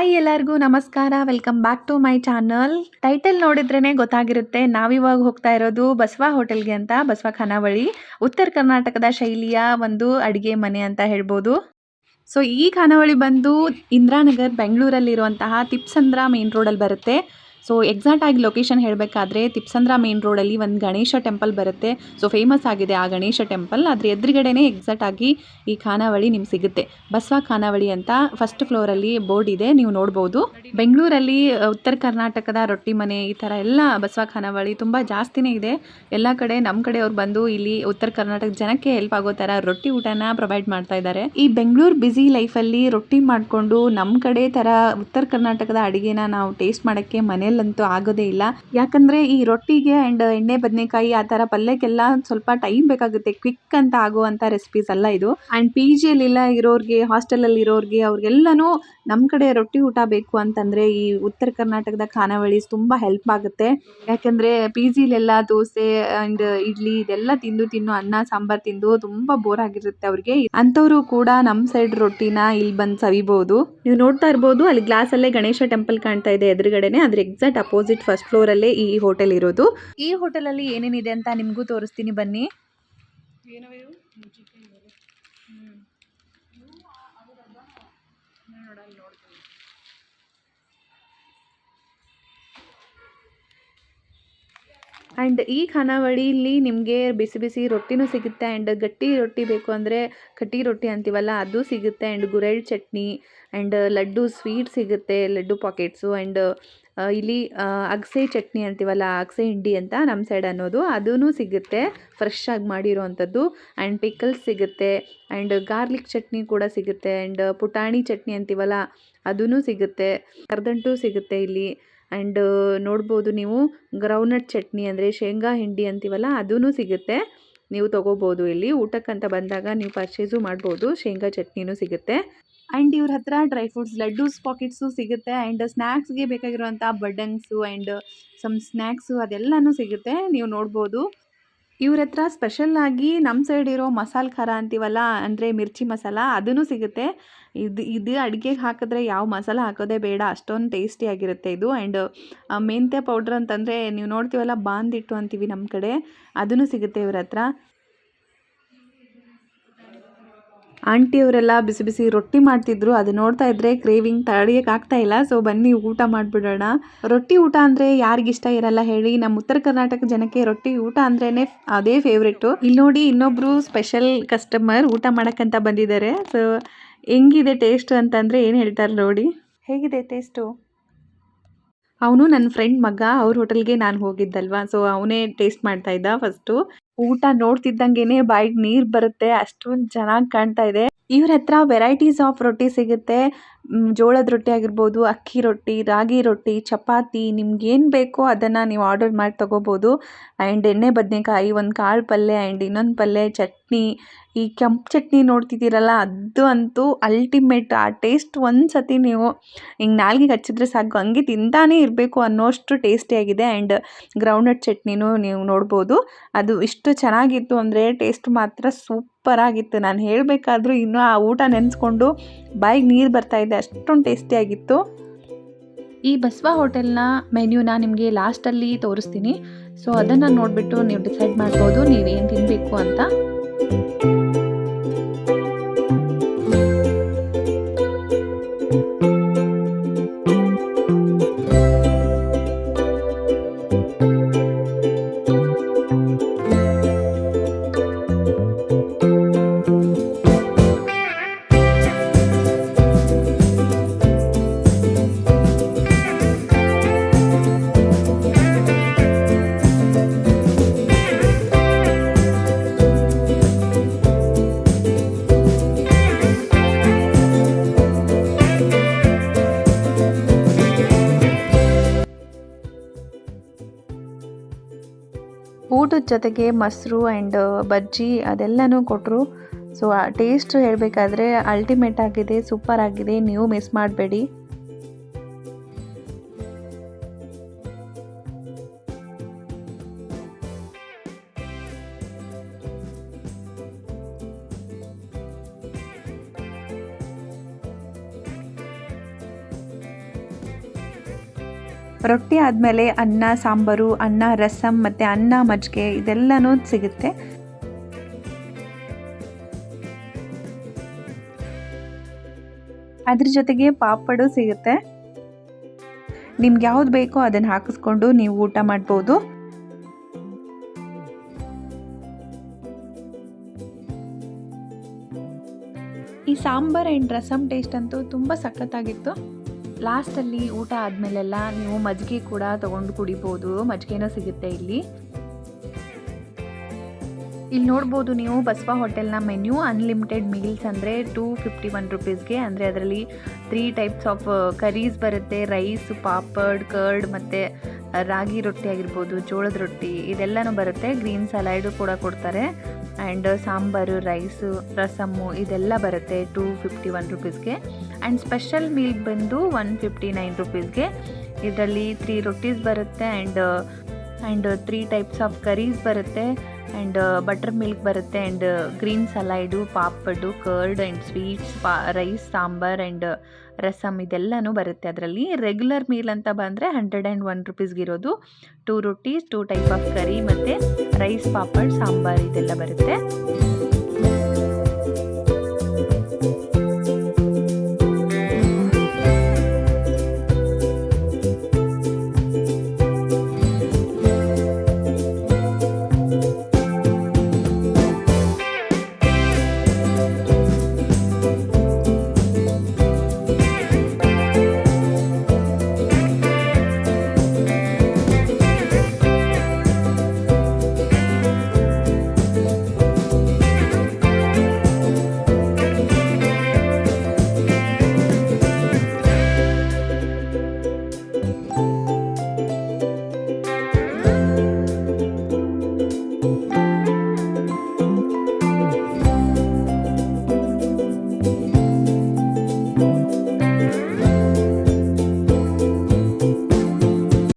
Hi ಎಲ್ಲರಿಗೂ ನಮಸ್ಕಾರ. Welcome back to my channel title ನೋಡಿದ್ರೇ ಗೊತ್ತಾಗಿರುತ್ತೆ, ನಾವಿವಾಗ ಹೋಗ್ತಾ ಇರೋದು ಬಸವ ಹೋಟೆಲ್ಗೆ ಅಂತ, ಬಸವ ಖಾನಾವಳಿ. ಉತ್ತರ ಕರ್ನಾಟಕದ ಶೈಲಿಯ ಒಂದು ಅಡುಗೆ ಮನೆ ಅಂತ ಹೇಳ್ಬೋದು. ಸೊ ಈ ಖಾನಾವಳಿ ಬಂದು ಇಂದಿರಾನಗರ್, ಬೆಂಗಳೂರಲ್ಲಿರುವಂತಹ ತಿಪ್ಸಂದ್ರ ಮೇನ್ ರೋಡಲ್ಲಿ ಬರುತ್ತೆ. ಸೊ ಎಕ್ಸಾಕ್ಟ್ ಆಗಿ ಲೊಕೇಶನ್ ಹೇಳಬೇಕಾದ್ರೆ ತಿಪ್ಸಂದ್ರ ಮೇನ್ ರೋಡಲ್ಲಿ ಒಂದು ಗಣೇಶ ಟೆಂಪಲ್ ಬರುತ್ತೆ. ಸೊ ಫೇಮಸ್ ಆಗಿದೆ ಆ ಗಣೇಶ ಟೆಂಪಲ್ ಅದ್ರ ಎದುರುಗಡೆನೇ ಎಕ್ಸಾಕ್ಟ್ ಆಗಿ ಈ ಖಾನಾವಳಿ ನಿಮ್ಗೆ ಸಿಗುತ್ತೆ. ಬಸವ ಖಾನಾವಳಿ ಅಂತ ಫಸ್ಟ್ ಫ್ಲೋರಲ್ಲಿ ಬೋರ್ಡ್ ಇದೆ, ನೀವು ನೋಡ್ಬೋದು. ಬೆಂಗಳೂರಲ್ಲಿ ಉತ್ತರ ಕರ್ನಾಟಕದ ರೊಟ್ಟಿ ಮನೆ ಈ ಥರ ಎಲ್ಲ ಬಸವ ಖಾನಾವಳಿ ತುಂಬ ಜಾಸ್ತಿನೇ ಇದೆ. ಎಲ್ಲ ಕಡೆ ನಮ್ಮ ಕಡೆಯವ್ರು ಬಂದು ಇಲ್ಲಿ ಉತ್ತರ ಕರ್ನಾಟಕ ಜನಕ್ಕೆ ಹೆಲ್ಪ್ ಆಗೋ ಥರ ರೊಟ್ಟಿ ಊಟನ ಪ್ರೊವೈಡ್ ಮಾಡ್ತಾ ಇದ್ದಾರೆ. ಈ ಬೆಂಗಳೂರು ಬ್ಯುಸಿ ಲೈಫಲ್ಲಿ ರೊಟ್ಟಿ ಮಾಡಿಕೊಂಡು ನಮ್ಮ ಕಡೆ ಥರ ಉತ್ತರ ಕರ್ನಾಟಕದ ಅಡುಗೆನ ನಾವು ಟೇಸ್ಟ್ ಮಾಡೋಕ್ಕೆ ಮನೆಯಲ್ಲಂತೂ ಆಗೋದೇ ಇಲ್ಲ. ಯಾಕಂದರೆ ಈ ರೊಟ್ಟಿಗೆ ಆ್ಯಂಡ್ ಎಣ್ಣೆ ಬದನೆಕಾಯಿ ಆ ಥರ ಪಲ್ಯಕ್ಕೆಲ್ಲ ಸ್ವಲ್ಪ ಟೈಮ್ ಬೇಕಾಗುತ್ತೆ. ಕ್ವಿಕ್ ಅಂತ ಆಗುವಂಥ ರೆಸಿಪೀಸ್ ಅಲ್ಲ ಇದು. ಆ್ಯಂಡ್ ಪಿ ಜಿಯಲ್ಲೆಲ್ಲ ಇರೋರಿಗೆ ಹಾಸ್ಟೆಲಲ್ಲಿ ಇರೋರಿಗೆ ಅವ್ರಿಗೆಲ್ಲನೂ ನಮ್ಮ ಕಡೆ ರೊಟ್ಟಿ ಊಟ ಬೇಕು ಅಂತಂದರೆ ಈ ಉತ್ತರ ಕರ್ನಾಟಕದ ಖಾನಾವಳಿ ತುಂಬ ಹೆಲ್ಪ್ ಆಗುತ್ತೆ. ಯಾಕಂದ್ರೆ ಪಿ ಜಿಲೆಲ್ಲ ದೋಸೆ ಆ್ಯಂಡ್ ಇಡ್ಲಿ ಇದೆಲ್ಲ ತಿಂದು ತಿನ್ನು ಅನ್ನ, ಸಾಂಬಾರು ತಿಂದು ತುಂಬ ಬೋರ್ ಆಗಿರುತ್ತೆ ಅವ್ರಿಗೆ. ಅಂಥವರು ಕೂಡ ನಮ್ಮ ಸೈಡ್ ರೊಟ್ಟಿನ ಇಲ್ಲಿ ಬಂದು ಸವಿಬೋದು. ನೀವು ನೋಡ್ತಾ ಇರ್ಬೋದು, ಅಲ್ಲಿ ಗ್ಲಾಸಲ್ಲೇ ಗಣೇಶ ಟೆಂಪಲ್ ಕಾಣ್ತಾ ಇದೆ ಎದುರುಗಡೆನೆ. ಅದ್ರ ಎಕ್ಸಾಕ್ಟ್ ಅಪೋಸಿಟ್ ಫಸ್ಟ್ ಫ್ಲೋರ್ ಅಲ್ಲೇ ಈ ಹೋಟೆಲ್ ಇರೋದು. ಈ ಹೋಟೆಲ್ ಅಲ್ಲಿ ಏನೇನಿದೆ ಅಂತ ನಿಮಗೂ ತೋರಿಸ್ತೀನಿ ಬನ್ನಿ. ಆ್ಯಂಡ್ ಈ ಖಾನಾವಳಿಯಲ್ಲಿ ನಿಮಗೆ ಬಿಸಿ ಬಿಸಿ ರೊಟ್ಟಿನೂ ಸಿಗುತ್ತೆ ಆ್ಯಂಡ್ ಗಟ್ಟಿ ರೊಟ್ಟಿ ಬೇಕು ಅಂದರೆ ಕಟ್ಟಿ ರೊಟ್ಟಿ ಅಂತೀವಲ್ಲ, ಅದು ಸಿಗುತ್ತೆ ಆ್ಯಂಡ್ ಗುರೆಳ್ ಚಟ್ನಿ ಆ್ಯಂಡ್ ಲಡ್ಡು ಸ್ವೀಟ್ ಸಿಗುತ್ತೆ, ಲಡ್ಡು ಪಾಕೆಟ್ಸು ಆ್ಯಂಡ್ ಇಲ್ಲಿ ಅಗಸೆ ಚಟ್ನಿ ಅಂತೀವಲ್ಲ ಅಗಸೆ ಹಿಂಡಿ ಅಂತ ನಮ್ಮ ಸೈಡ್ ಅನ್ನೋದು ಅದೂ ಸಿಗುತ್ತೆ. ಫ್ರೆಶ್ ಆಗಿ ಮಾಡಿರೋ ಅಂಥದ್ದು ಆ್ಯಂಡ್ ಪಿಕಲ್ಸ್ ಸಿಗುತ್ತೆ. ಆ್ಯಂಡ್ ಗಾರ್ಲಿಕ್ ಚಟ್ನಿ ಕೂಡ ಸಿಗುತ್ತೆ. ಆ್ಯಂಡ್ ಪುಟಾಣಿ ಚಟ್ನಿ ಅಂತೀವಲ್ಲ ಅದೂ ಸಿಗುತ್ತೆ. ಕರ್ದಂಟು ಸಿಗುತ್ತೆ ಇಲ್ಲಿ. ಆ್ಯಂಡ್ ನೋಡ್ಬೋದು ನೀವು ಗ್ರೌಂಡ್ನಟ್ ಚಟ್ನಿ ಅಂದರೆ ಶೇಂಗಾ ಹಿಂಡಿ ಅಂತೀವಲ್ಲ ಅದೂ ಸಿಗುತ್ತೆ. ನೀವು ತೊಗೋಬೋದು. ಇಲ್ಲಿ ಊಟಕ್ಕಂತ ಬಂದಾಗ ನೀವು ಪರ್ಚೇಸು ಮಾಡ್ಬೋದು. ಶೇಂಗಾ ಚಟ್ನಿನೂ ಸಿಗುತ್ತೆ. ಆ್ಯಂಡ್ ಇವ್ರ ಹತ್ರ ಡ್ರೈ ಫ್ರೂಟ್ಸ್ ಲಡ್ಡೂಸ್ ಪಾಕೆಟ್ಸು ಸಿಗುತ್ತೆ. ಆ್ಯಂಡ್ ಸ್ನ್ಯಾಕ್ಸ್ಗೆ ಬೇಕಾಗಿರುವಂಥ ಬಡ್ಡಂಗ್ಸು ಆ್ಯಂಡ್ ಸಮ್ ಸ್ನ್ಯಾಕ್ಸು ಅದೆಲ್ಲನೂ ಸಿಗುತ್ತೆ. ನೀವು ನೋಡ್ಬೋದು. ಇವ್ರ ಹತ್ರ ಸ್ಪೆಷಲ್ ಆಗಿ ನಮ್ಮ ಸೈಡ್ ಇರೋ ಮಸಾಲ ಖಾರ ಅಂತೀವಲ್ಲ, ಅಂದರೆ ಮಿರ್ಚಿ ಮಸಾಲ ಅದೂ ಸಿಗುತ್ತೆ. ಇದು ಇದು ಅಡುಗೆಗೆ ಹಾಕಿದ್ರೆ ಯಾವ ಮಸಾಲ ಹಾಕೋದೇ ಬೇಡ, ಅಷ್ಟೊಂದು ಟೇಸ್ಟಿಯಾಗಿರುತ್ತೆ ಇದು. ಆ್ಯಂಡ್ ಮೆಂತ್ಯ ಪೌಡ್ರ್ ಅಂತಂದರೆ ನೀವು ನೋಡ್ತೀವಲ್ಲ ಬಾಂದಿಟ್ಟು ಅಂತೀವಿ ನಮ್ಮ ಕಡೆ ಅದೂ ಸಿಗುತ್ತೆ ಇವ್ರ ಹತ್ರ ಆಂಟಿಯವರೆಲ್ಲ ಬಿಸಿ ಬಿಸಿ ರೊಟ್ಟಿ ಮಾಡ್ತಿದ್ರು. ಅದು ನೋಡ್ತಾ ಇದ್ರೆ ಕ್ರೇವಿಂಗ್ ಆಗ್ತಾ ಇಲ್ಲ. ಸೊ ಬನ್ನಿ, ಊಟ ಮಾಡಿಬಿಡೋಣ. ರೊಟ್ಟಿ ಊಟ ಅಂದರೆ ಯಾರಿಗಿಷ್ಟ ಇರಲ್ಲ ಹೇಳಿ. ನಮ್ಮ ಉತ್ತರ ಕರ್ನಾಟಕ ಜನಕ್ಕೆ ರೊಟ್ಟಿ ಊಟ ಅಂದ್ರೇನೆ ಅದೇ ಫೇವ್ರೇಟು ಇಲ್ಲಿ ನೋಡಿ ಇನ್ನೊಬ್ರು ಸ್ಪೆಷಲ್ ಕಸ್ಟಮರ್ ಊಟ ಮಾಡೋಕ್ಕಂತ ಬಂದಿದ್ದಾರೆ. ಸೊ ಹೆಂಗಿದೆ ಟೇಸ್ಟ್ ಅಂತಂದರೆ ಏನು ಹೇಳ್ತಾರೆ ನೋಡಿ. ಹೇಗಿದೆ ಟೇಸ್ಟು ಅವನು ನನ್ನ ಫ್ರೆಂಡ್ ಮಗ. ಅವ್ರ ಹೋಟೆಲ್ಗೆ ನಾನು ಹೋಗಿದ್ದಲ್ವಾ? ಸೊ ಅವನೇ ಟೇಸ್ಟ್ ಮಾಡ್ತಾ ಇದ್ದ ಫಸ್ಟು ಊಟ ನೋಡ್ತಿದ್ದಂಗೆನೆ ಬಾಯಿಗೆ ನೀರು ಬರುತ್ತೆ, ಅಷ್ಟೊಂದು ಚೆನ್ನಾಗಿ ಕಾಣ್ತಾ ಇದೆ. ಇವ್ರ ಹತ್ರ ವೆರೈಟೀಸ್ ಆಫ್ ರೊಟ್ಟಿ ಸಿಗುತ್ತೆ. ಜೋಳದ ರೊಟ್ಟಿ ಆಗಿರ್ಬೋದು, ಅಕ್ಕಿ ರೊಟ್ಟಿ, ರಾಗಿ ರೊಟ್ಟಿ, ಚಪಾತಿ, ನಿಮ್ಗೆ ಏನು ಬೇಕೋ ಅದನ್ನು ನೀವು ಆರ್ಡರ್ ಮಾಡಿ ತೊಗೋಬೋದು. ಆ್ಯಂಡ್ ಎಣ್ಣೆ ಬದನೆಕಾಯಿ, ಒಂದು ಕಾಳು ಪಲ್ಯ ಆ್ಯಂಡ್ ಇನ್ನೊಂದು ಪಲ್ಯ ಚಟ್ನಿ. ಈ ಕೆಂಪು ಚಟ್ನಿ ನೋಡ್ತಿದ್ದೀರಲ್ಲ, ಅದು ಅಂತೂ ಅಲ್ಟಿಮೇಟ್ ಆ ಟೇಸ್ಟ್ ಒಂದು ಸತಿ ನೀವು ಹಿಂಗೆ ನಾಲ್ಗೆಗೆ ಹಚ್ಚಿದ್ರೆ ಸಾಕು. ಹಂಗೆ ತಿಂತಾನೇ ಇರಬೇಕು ಅನ್ನೋಷ್ಟು ಟೇಸ್ಟಿಯಾಗಿದೆ ಆ್ಯಂಡ್ ಗ್ರೌಂಡ್ನಟ್ ಚಟ್ನಿನೂ ನೀವು ನೋಡ್ಬೋದು. ಅದು ಇಷ್ಟು ಚೆನ್ನಾಗಿತ್ತು ಅಂದರೆ ಟೇಸ್ಟ್ ಮಾತ್ರ ಸೂಪರ್ ಆಗಿತ್ತು. ನಾನು ಹೇಳಬೇಕಾದ್ರೂ ಇನ್ನೂ ಆ ಊಟ ನೆನೆಸ್ಕೊಂಡು ಬಾಯಿಗೆ ನೀರು ಬರ್ತಾಯಿದೆ ಅಷ್ಟೊಂದು ಟೇಸ್ಟಿಯಾಗಿತ್ತು ಈ ಬಸವ ಹೋಟೆಲ್ನ ಮೆನ್ಯೂನ ನಿಮಗೆ ಲಾಸ್ಟಲ್ಲಿ ತೋರಿಸ್ತೀನಿ. ಸೊ ಅದನ್ನು ನೋಡಿಬಿಟ್ಟು ನೀವು ಡಿಸೈಡ್ ಮಾಡ್ಬೋದು ನೀವೇನು ತಿನ್ನಬೇಕು ಅಂತ. ಊಟದ ಜೊತೆಗೆ ಮೊಸರು ಆ್ಯಂಡ್ ಬಜ್ಜಿ ಅದೆಲ್ಲನೂ ಕೊಟ್ಟರು ಸೊ ಆ ಟೇಸ್ಟ್ ಹೇಳಬೇಕಾದ್ರೆ ಅಲ್ಟಿಮೇಟ್ ಆಗಿದೆ ಸೂಪರ್ ಆಗಿದೆ, ನೀವು ಮಿಸ್ ಮಾಡಬೇಡಿ. ರೊಟ್ಟಿ ಆದಮೇಲೆ ಅನ್ನ, ಸಾಂಬಾರು, ಅನ್ನ ರಸಮ್ ಮತ್ತು ಅನ್ನ, ಮಜ್ಜಿಗೆ ಇದೆಲ್ಲನೂ ಸಿಗುತ್ತೆ. ಅದ್ರ ಜೊತೆಗೆ ಪಾಪಡು ಸಿಗುತ್ತೆ. ನಿಮ್ಗೆ ಯಾವ್ದು ಬೇಕೋ ಅದನ್ನು ಹಾಕಿಸ್ಕೊಂಡು ನೀವು ಊಟ ಮಾಡ್ಬೋದು. ಈ ಸಾಂಬಾರ್ ಆ್ಯಂಡ್ ರಸಮ್ ಟೇಸ್ಟ್ ಅಂತೂ ತುಂಬ ಸಖತ್ತಾಗಿತ್ತು. ಲಾಸ್ಟಲ್ಲಿ ಊಟ ಆದಮೇಲೆಲ್ಲ ನೀವು ಮಜ್ಜಿಗೆ ಕೂಡ ತೊಗೊಂಡು ಕುಡಿಬೋದು. ಮಜ್ಜಿಗೆನೂ ಸಿಗುತ್ತೆ ಇಲ್ಲಿ. ಇಲ್ಲಿ ನೋಡ್ಬೋದು ನೀವು ಬಸವ ಹೋಟೆಲ್ನ ಮೆನ್ಯೂ. ಅನ್ಲಿಮಿಟೆಡ್ ಮೀಲ್ಸ್ ಅಂದರೆ ಟೂ ಫಿಫ್ಟಿ ಒನ್ ರುಪೀಸ್ಗೆ. ಅಂದರೆ ಅದರಲ್ಲಿ ತ್ರೀ ಟೈಪ್ಸ್ ಆಫ್ ಕರೀಸ್ ಬರುತ್ತೆ. ರೈಸ್ ಪಾಪಡ್ ಕರ್ಡ್ ಮತ್ತು ರಾಗಿ ರೊಟ್ಟಿ ಆಗಿರ್ಬೋದು, ಜೋಳದ ರೊಟ್ಟಿ ಇದೆಲ್ಲನೂ ಬರುತ್ತೆ. ಗ್ರೀನ್ ಸಲಾಡು ಕೂಡ ಕೊಡ್ತಾರೆ. ಆ್ಯಂಡ್ ಸಾಂಬಾರು, ರೈಸು ರಸಮ್ಮು ಇದೆಲ್ಲ ಬರುತ್ತೆ ಟೂ ಫಿಫ್ಟಿ ಒನ್ ರುಪೀಸ್ಗೆ ಆ್ಯಂಡ್ ಸ್ಪೆಷಲ್ ಮೀಲ್ ಬಂದು ಒನ್ ಫಿಫ್ಟಿ ನೈನ್ ರುಪೀಸ್ಗೆ ಇದರಲ್ಲಿ ತ್ರೀ ರೊಟ್ಟೀಸ್ ಬರುತ್ತೆ and and three types of curries ಬರುತ್ತೆ. ಆ್ಯಂಡ್ ಬಟರ್ ಮಿಲ್ಕ್ ಬರುತ್ತೆ and green salad papad curd and sweets ಪಾ ರೈಸ್ ಸಾಂಬಾರ್ ಆ್ಯಂಡ್ ರಸಮ್ ಇದೆಲ್ಲನೂ ಬರುತ್ತೆ ಅದರಲ್ಲಿ. ರೆಗ್ಯುಲರ್ ಮೀಲ್ ಅಂತ ಬಂದರೆ hundred and one ರುಪೀಸ್ಗಿರೋದು two rotis two type of curry ಮತ್ತು ರೈಸ್ ಪಾಪಡ್ ಸಾಂಬಾರ್ ಇದೆಲ್ಲ ಬರುತ್ತೆ.